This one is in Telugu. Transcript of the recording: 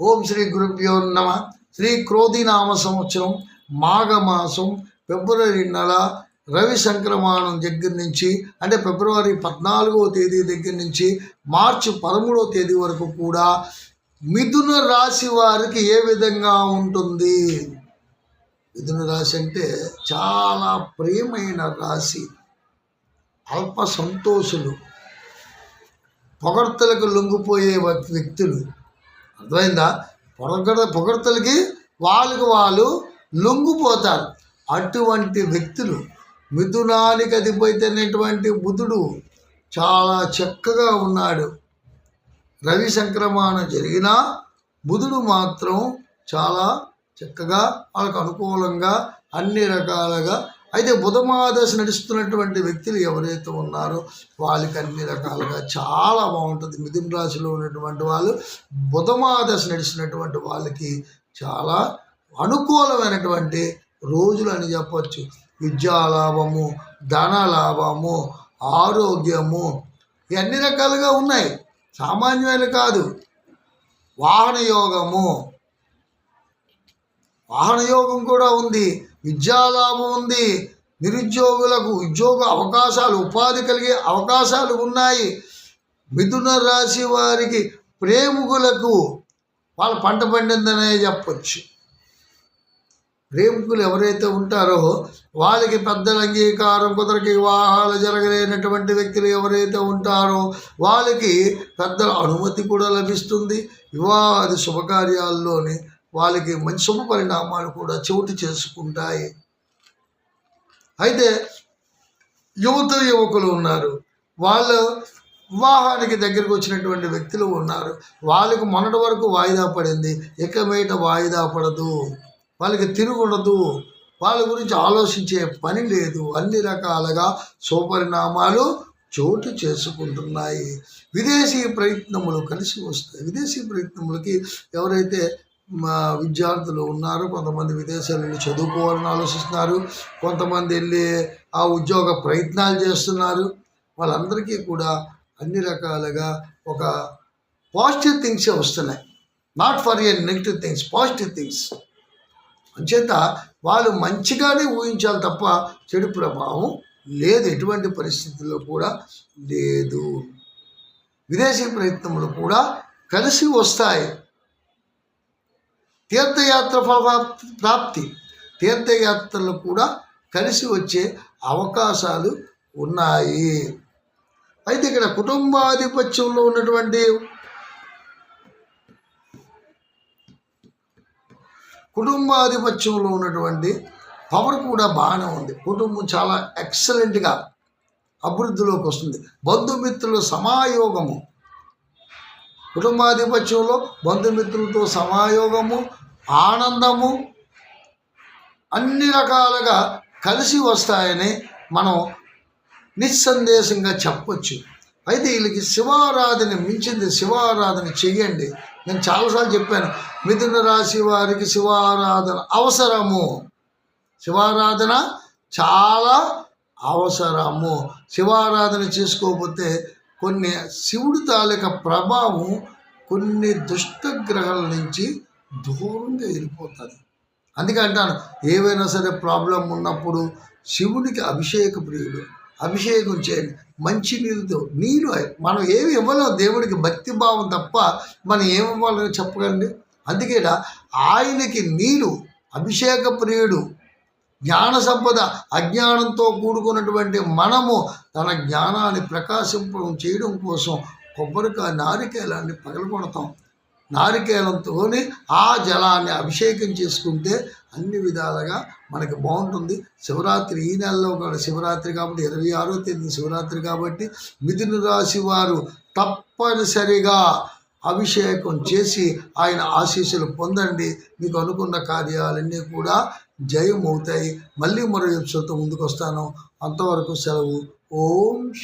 ఓం శ్రీ గురుభ్యో నమ. శ్రీ క్రోధినామ సంవత్సరం మాఘమాసం ఫిబ్రవరి నెల రవి సంక్రమణం దగ్గర నుంచి అంటే ఫిబ్రవరి పద్నాలుగవ తేదీ దగ్గర నుంచి మార్చి పదమూడవ తేదీ వరకు కూడా మిథున రాశి వారికి ఏ విధంగా ఉంటుంది? మిథున రాశి అంటే చాలా ప్రియమైన రాశి. అల్ప సంతోషులు పొగడ్తలకు లొంగిపోయే వ్యక్తులు అర్థమైందా? పొగడ పొగడతలకి వాళ్ళకి వాళ్ళు లొంగిపోతారు. అటువంటి వ్యక్తులు మిథునానికి అధిపతినటువంటి బుధుడు చాలా చక్కగా ఉన్నాడు. రవి సంక్రమణ జరిగినా బుధుడు మాత్రం చాలా చక్కగా వాళ్ళకు అనుకూలంగా అన్ని రకాలుగా అయితే బుధమాదశ నడుస్తున్నటువంటి వ్యక్తులు ఎవరైతే ఉన్నారో వాళ్ళకి అన్ని రకాలుగా చాలా బాగుంటుంది. మిథున రాశిలో ఉన్నటువంటి వాళ్ళు బుధమాదశ నడిచినటువంటి వాళ్ళకి చాలా అనుకూలమైనటువంటి రోజులు అని చెప్పచ్చు. విద్యాలాభము ధన లాభము ఆరోగ్యము ఇవన్నీ రకాలుగా ఉన్నాయి. సామాన్యమైన కాదు. వాహన యోగము. వాహన యోగం కూడా ఉంది. విద్యాలాభం ఉంది. నిరుద్యోగులకు ఉద్యోగ అవకాశాలు ఉపాధి కలిగే అవకాశాలు ఉన్నాయి. మిథున రాశి వారికి ప్రేమికులకు వాళ్ళ పంట పండిందనే చెప్పచ్చు. ప్రేమికులు ఎవరైతే ఉంటారో వాళ్ళకి పెద్దల అంగీకారం కుదరకి వివాహాలు జరగలేనటువంటి వ్యక్తులు ఎవరైతే ఉంటారో వాళ్ళకి పెద్దల అనుమతి కూడా లభిస్తుంది. వివాహాది శుభకార్యాల్లోని వాళ్ళకి మంచి శుభ పరిణామాలు కూడా చోటు చేసుకుంటాయి. అయితే యువత యువకులు ఉన్నారు. వాళ్ళు వివాహానికి దగ్గరకు వచ్చినటువంటి వ్యక్తులు ఉన్నారు. వాళ్ళకి మొన్నటి వరకు వాయిదా పడింది. ఇక మీట వాయిదా పడదు. వాళ్ళకి తిరుగుండదు. వాళ్ళ గురించి ఆలోచించే పని లేదు. అన్ని రకాలుగా సుపరిణామాలు చోటు చేసుకుంటున్నాయి. విదేశీ ప్రయత్నములు కలిసి వస్తాయి. విదేశీ ప్రయత్నములకి ఎవరైతే మా విద్యార్థులు ఉన్నారు కొంతమంది విదేశాలు వెళ్ళి చదువుకోవాలని ఆలోచిస్తున్నారు కొంతమంది వెళ్ళి ఆ ఉద్యోగ ప్రయత్నాలు చేస్తున్నారు. వాళ్ళందరికీ కూడా అన్ని రకాలుగా ఒక పాజిటివ్ థింగ్సే వస్తున్నాయి. Not for a negative things positive things అంచేత వాళ్ళు మంచిగానే ఊహించాలి తప్ప చెడు ప్రభావం లేదు ఎటువంటి పరిస్థితుల్లో కూడా లేదు. విదేశీ ప్రయత్నములు కూడా కలిసి వస్తాయి. తీర్థయాత్ర ప్రాప్తి. తీర్థయాత్రలు కూడా కలిసి వచ్చే అవకాశాలు ఉన్నాయి. అయితే ఇక్కడ కుటుంబాధిపత్యంలో ఉన్నటువంటి కుటుంబాధిపత్యంలో ఉన్నటువంటి పవర్ కూడా బాగానే ఉంది. కుటుంబం చాలా ఎక్సలెంట్గా అభివృద్ధిలోకి వస్తుంది. బంధుమిత్రుల సమాయోగము కుటుంబాధిపత్యంలో బంధుమిత్రులతో సమాయోగము ఆనందము అన్ని రకాలుగా కలిసి వస్తాయని మనం నిస్సందేశంగా చెప్పొచ్చు. అయితే వీళ్ళకి శివారాధన మించింది శివారాధన చెయ్యండి. నేను చాలాసార్లు చెప్పాను మిథున రాశి వారికి శివారాధన అవసరము. శివారాధన చాలా అవసరము. శివారాధన చేసుకోకపోతే కొన్ని శివుడి తాలూకా ప్రభావం కొన్ని దుష్టగ్రహాల నుంచి దూరంగా వెళ్ళిపోతుంది. అందుకే అంటాను ఏవైనా సరే ప్రాబ్లం ఉన్నప్పుడు శివుడికి అభిషేక ప్రియుడు అభిషేకం చేయండి. మంచి నీళ్ళతో నీరు మనం ఏమి ఇవ్వలేం దేవుడికి భక్తి భావం తప్ప మనం ఏమి ఇవ్వాలని చెప్పగలండి. అందుకే ఆయనకి నీరు అభిషేక ప్రియుడు జ్ఞాన సంపద అజ్ఞానంతో కూడుకున్నటువంటి మనము తన జ్ఞానాన్ని ప్రకాశింపడం చేయడం కోసం కొబ్బరికాయ నారికేలాన్ని పగలగొడతాం. నారికేలంతోని ఆ జలాన్ని అభిషేకం చేసుకుంటే అన్ని విధాలుగా మనకి బాగుంటుంది. శివరాత్రి ఈ నెలలో కూడా శివరాత్రి కాబట్టి ఇరవై ఆరో తేదీ శివరాత్రి కాబట్టి మిథున రాశి వారు తప్పనిసరిగా అభిషేకం చేసి ఆయన ఆశీస్సులు పొందండి. మీకు అనుకున్న కార్యాలన్నీ కూడా జయం అవుతాయి మళ్ళీ మరో ఎపిసోడ్తో ముందుకు వస్తాను అంతవరకు సెలవు. ఓం